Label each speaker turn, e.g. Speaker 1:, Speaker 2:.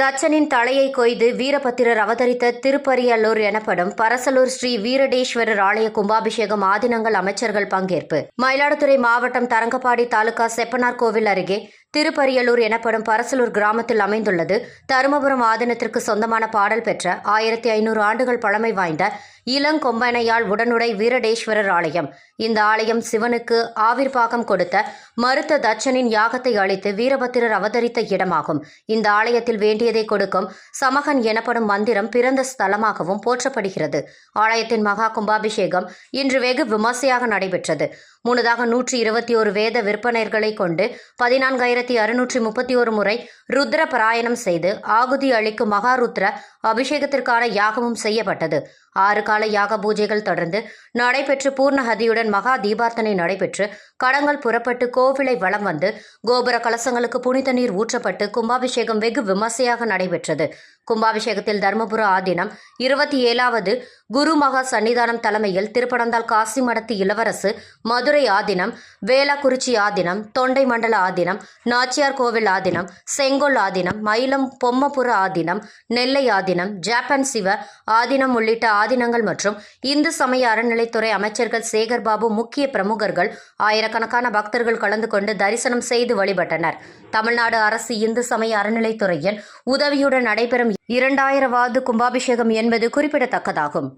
Speaker 1: தச்சனின் தலையை கொய்து வீரபத்திரர் அவதரித்த திருப்பரியல்லூர் எனப்படும் பரசலூர் ஸ்ரீ வீரடேஸ்வரர் ஆலய கும்பாபிஷேகம் ஆதினங்கள் அமைச்சர்கள் பங்கேற்பு. மயிலாடுதுறை மாவட்டம் தரங்கப்பாடி தாலுகா செப்பனார் கோவில் அருகே திருப்பரியலூர் எனப்படும் பரசலூர் கிராமத்தில் அமைந்துள்ளது. தருமபுரம் ஆதீனத்திற்கு சொந்தமான பாடல் பெற்ற ஆயிரத்தி ஐநூறு ஆண்டுகள் பழமை வாய்ந்த இளங்கொம்பனையாள் உடனுடை வீரடேஸ்வரர் ஆலயம். இந்த ஆலயம் சிவனுக்கு ஆவிர்வாகம் கொடுத்த மருத்த தச்சனின் யாகத்தை அளித்து வீரபத்திரர் அவதரித்த இடமாகும். இந்த ஆலயத்தில் வேண்டியதை கொடுக்கும் சமகன் எனப்படும் மந்திரம் பிறந்த ஸ்தலமாகவும் போற்றப்படுகிறது. ஆலயத்தின் மகா கும்பாபிஷேகம் இன்று வெகு விமர்சையாக நடைபெற்றது. முன்னதாக நூற்றி இருபத்தி ஒரு வேத விற்பனைகளை கொண்டு பதினான்காயிரத்தி அறுநூற்றி முப்பத்தி ஒரு முறை ருத்ர பராயணம் செய்து ஆகுதி அளிக்கும் மகாருத்ர அபிஷேகத்திற்கான யாகமும் செய்யப்பட்டது. ஆறு கால யாக பூஜைகள் தொடர்ந்து நடைபெற்று பூர்ணஹதியுடன் மகா தீபார்த்தனை நடைபெற்று கடங்கள் புறப்பட்டு கோவிலை வலம் வந்து கோபுர கலசங்களுக்கு புனித நீர் ஊற்றப்பட்டு கும்பாபிஷேகம் வெகு விமர்சையாக நடைபெற்றது. கும்பாபிஷேகத்தில் தர்மபுர ஆதீனம். இருபத்தி ஏழாவது குரு மகா சன்னிதானம் தலைமையில் திருப்பனந்தால் காசி மடத்து இளவரசு மதுரை ஆதீனம் வேளாக்குறிச்சி ஆதீனம் தொண்டை மண்டல ஆதீனம் நாச்சியார் கோவில் ஆதீனம் செங்கோல் ஆதீனம் மயிலம் பொம்மபுர ஆதீனம் நெல்லை ஆதீனம் ஜாப்பான் சிவ ஆதீனம் உள்ளிட்ட ஆதீனங்கள் மற்றும் இந்து சமய அறநிலைத்துறை அமைச்சர்கள் சேகர் பாபு முக்கிய பிரமுகர்கள் ஆயிரக்கணக்கான பக்தர்கள் கலந்து கொண்டு தரிசனம் செய்து வழிபட்டனர். தமிழ்நாடு அரசு இந்து சமய அறநிலைத்துறையின் உதவியுடன் நடைபெறும் இரண்டாயிரவாவது கும்பாபிஷேகம் என்பது குறிப்பிடத்தக்கதாகும்.